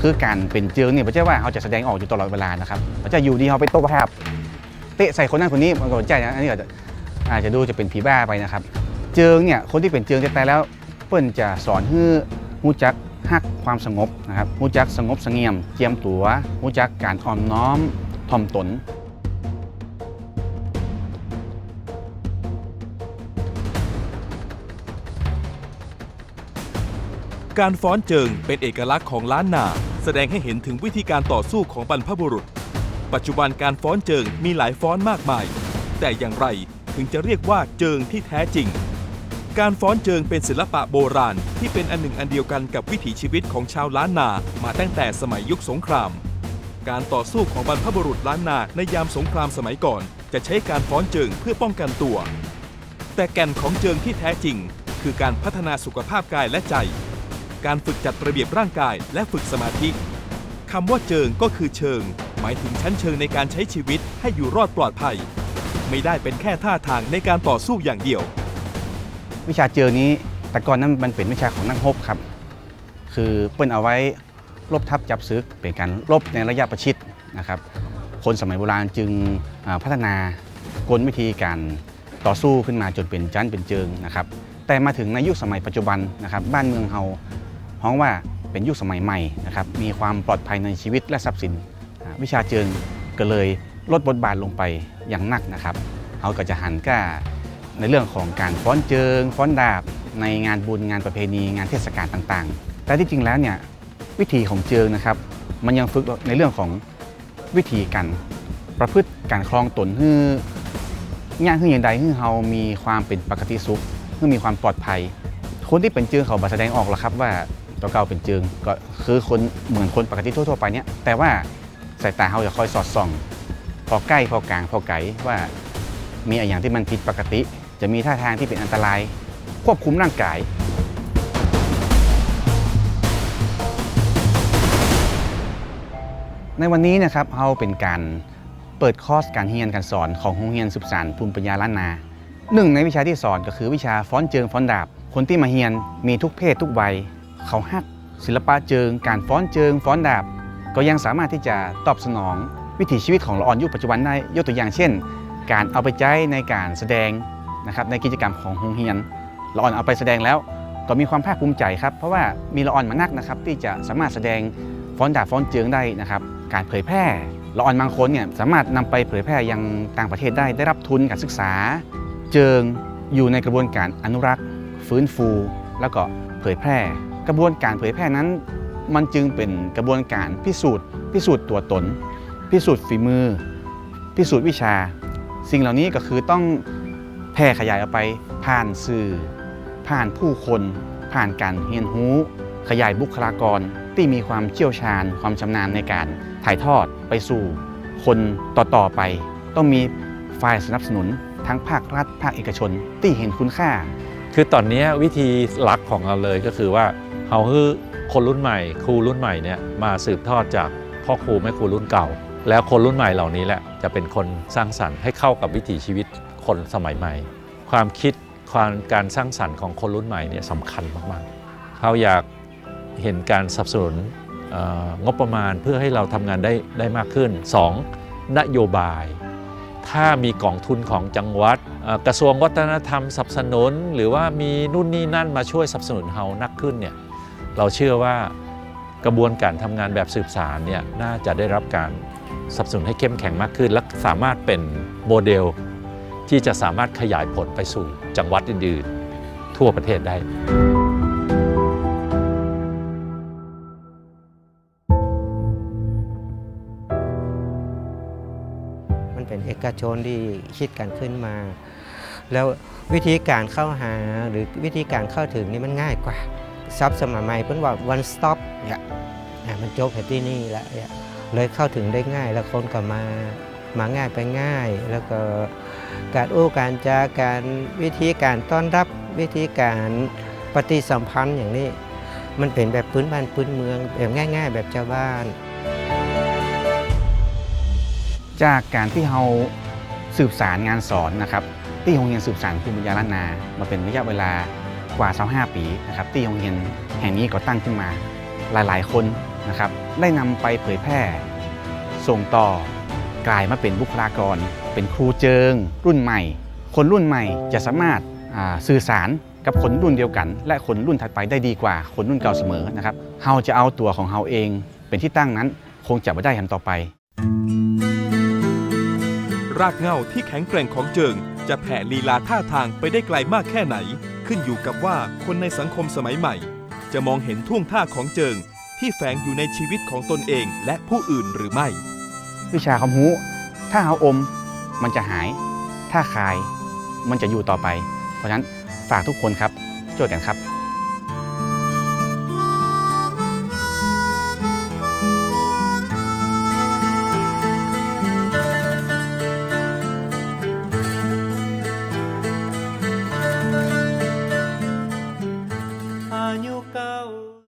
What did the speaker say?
คือการเป็นเจิงเนี่ยไม่ใช่ว่าเขาจะแสดงออกอยู่ตลอดเวลานะครับมันจะอยู่ดีเขาไปโต้ภาพเตะใส่คนนั้นคนนี้มันก็ใจนะอันนี้อาจจะอาจจะดูจะเป็นผีบ้าไปนะครับ เจิงเนี่ยคนที่เป็นเจิงแต่แล้วเปิ้นจะสอนให้รู้จักฮักความสงบนะครับรู้จักสงบสงี่ยม เจียมตัวรู้จักการอ่อนน้อมถ่อมตน การฟ้อนเจิงเป็นเอกลักษณ์ของล้านนา แสดงให้เห็นถึงวิธีการต่อสู้ของบรรพบุรุษ ปัจจุบันการฟ้อนเจิงมีหลายฟ้อนมากมาย แต่อย่างไรถึงจะเรียกว่าเจิงที่แท้จริง การฟ้อนเจิงเป็นศิลปะโบราณที่เป็นอันหนึ่งอันเดียวกันกับวิถีชีวิตของชาวล้านนามาตั้งแต่สมัยยุคสงคราม การต่อสู้ของบรรพบุรุษล้านนาในยามสงครามสมัยก่อน จะใช้การฟ้อนเจิงเพื่อป้องกันตัว แต่แก่นของเจิงที่แท้จริง คือการพัฒนาสุขภาพกายและใจ การฝึกจัดระเบียบร่างกายและฝึกสมาธิคำว่าเจิงก็คือเชิง หมายถึงชั้นเชิงในการใช้ชีวิตให้อยู่รอดปลอดภัย ไม่ได้เป็นแค่ท่าทางในการต่อสู้อย่างเดียว วิชาเจิงนี้แต่ก่อนนั้นมันเป็นวิชาของนักรบครับ คือเปิ้นเอาไว้รบทับจับซึกเป็นการรบในระยะประชิดนะครับ คนสมัยโบราณจึงพัฒนากลวิธีการต่อสู้ขึ้นมาจนเป็นจันเป็นเจิงนะครับ แต่มาถึงในยุคสมัยปัจจุบันนะครับ บ้านเมืองเฮา ฮ้องว่าเป็นยุคสมัยใหม่นะครับมีความปลอดภัยในชีวิตและทรัพย์สิน วิชาเจิงก็เลยลดบทบาทลงไปอย่างหนักนะครับเขาก็จะหันกล้าในเรื่องของการฟ้อนเจิง ฟ้อนดาบ ในงานบุญงานประเพณีงานเทศกาลต่างๆ แต่ที่จริงแล้วเนี่ยวิธีของเจิงนะครับ มันยังฝึกในเรื่องของวิธีการประพฤติการคลองตนให้ย่างขึ้นอย่างใดให้เรามีความเป็นปกติสุขให้มีความปลอดภัย คนที่เป็นเจิงเขาบาแสดงออกหรอกครับว่า ตัวเก่าเป็นจิงก็คือคนเหมือนคนปกติทั่วๆไปเนี่ยแต่ว่าสายตาเขาจะคอยสอดส่อง พอใกล้พอกลางพอไกลว่ามีอะไรอย่างที่มันผิดปกติ จะมีท่าทางที่เป็นอันตราย ควบคุมร่างกาย ในวันนี้นะครับเราเป็นการเปิดคอร์สการเรียนการสอนของโรงเรียนสืบสานภูมิปัญญาล้านนาหนึ่งในวิชาที่สอนก็คือวิชาฟ้อนเจิงฟ้อนดาบ คนที่มาเรียนมีทุกเพศทุกวัย เขาฮัก ศิลปะเจิง การฟ้อนเจิง ฟ้อนดาบ ก็ยังสามารถที่จะตอบสนองวิถีชีวิตของละอ่อนยุคปัจจุบันได้ยกตัวอย่างเช่น การเอาไปใช้ในการแสดงนะครับในกิจกรรมของโรงเรียนละอ่อนเอาไปแสดงแล้วก็มีความภาคภูมิใจครับ เพราะว่ามีละอ่อนมานักนะครับ ที่จะสามารถแสดงฟ้อนดาบฟ้อนเจิงได้นะครับ การเผยแพร่ละอ่อนบางคนเนี่ยสามารถนำไปเผยแพร่ยังต่างประเทศได้ได้รับทุนการศึกษา เจิงอยู่ในกระบวนการอนุรักษ์ ฟื้นฟู แล้วก็เผยแพร่ กระบวนการเผยแพร่นั้น มันจึงเป็นกระบวนการพิสูจน์ พิสูจน์ตัวตน พิสูจน์ฝีมือ พิสูจน์วิชา สิ่งเหล่านี้ก็คือต้องแพร่ขยายออกไปผ่านสื่อ ผ่านผู้คน ผ่านการเรียนรู้ ขยายบุคลากรที่มีความเชี่ยวชาญ ความชำนาญในการถ่ายทอดไปสู่คนต่อๆไป ต้องมีฝ่ายสนับสนุนทั้งภาครัฐ ภาคเอกชน ที่เห็นคุณค่า คือตอนนี้วิธีหลักของเราเลยก็คือว่า เราคือคนรุ่นใหม่ ครูรุ่นใหม่เนี่ยมาสืบทอดจากพ่อครูแม่ครูรุ่นเก่า แล้วคนรุ่นใหม่เหล่านี้แหละจะเป็นคนสร้างสรรค์ให้เข้ากับวิถีชีวิตคนสมัยใหม่ ความคิดความการสร้างสรรค์ของคนรุ่นใหม่เนี่ยสำคัญมากๆเขาอยากเห็นการสนับสนุนงบประมาณเพื่อให้เราทำงานได้ได้มากขึ้น 2. นโยบาย ถ้ามีกองทุนของจังหวัด กระทรวงวัฒนธรรมสนับสนุน หรือว่ามีนู่นนี่นั่นมาช่วยสนับสนุนเฮานักขึ้นเนี่ย เราเชื่อว่ากระบวนการทำงานแบบสืบสารเนี่ยน่าจะได้รับการสนับสนุนให้เข้มแข็งมากขึ้น และสามารถเป็นโมเดลที่จะสามารถขยายผลไปสู่จังหวัดอื่นๆ ทั่วประเทศได้มันเป็นเอกชนที่คิดกันขึ้นมา แล้ววิธีการเข้าหาหรือวิธีการเข้าถึงนี่มันง่ายกว่า ซับสมัยใหม่เพิ่นว่า one stop เนี่ยอะมันจบแค่ที่นี่แล้วเนี่ยเลยเข้าถึงได้ง่ายแล้วคนก็มามาง่ายไปง่าย แล้วก็การอู้การจาการวิธีการต้อนรับวิธีการปฏิสัมพันธ์อย่างนี้มันเป็นแบบพื้นบ้านพื้นเมืองแบบง่าย ๆ แบบชาวบ้าน จากการที่เราสืบสารงานสอนนะครับ ที่โรงเรียนสืบสารภูมิปัญญาล้านนามาเป็นระยะเวลา กว่า25ปีนะครับที่โรงเรียนแห่งนี้ก็ตั้งขึ้นมาหลายๆ คนนะครับได้นำไปเผยแพร่ ส่งต่อกลายมาเป็นบุคลากร เป็นครูเจิง รุ่นใหม่ คนรุ่นใหม่จะสามารถาสื่อสารกับคนรุ่นเดียวกัน และคนรุ่นถัดไปได้ดีกว่าคนรุ่นเก่าเสมอนะครับเฮาจะเอาตัวของเฮาเองเป็นที่ตั้งนั้นคงจะไม่ได้ทำต่อไป รากเหง้าที่แข็งแกร่งของเจิง จะแผ่ลีลาท่าทางไปได้ไกลมากแค่ไหน ขึ้นอยู่กับว่าคนในสังคมสมัยใหม่ จะมองเห็นท่วงท่าของเจิง ที่แฝงอยู่ในชีวิตของตนเองและผู้อื่นหรือไม่ วิชาความรู้ถ้าเอาอมมันจะหาย ถ้าคาย มันจะอยู่ต่อไป เพราะฉะนั้นฝากทุกคนครับช่วยกันครับ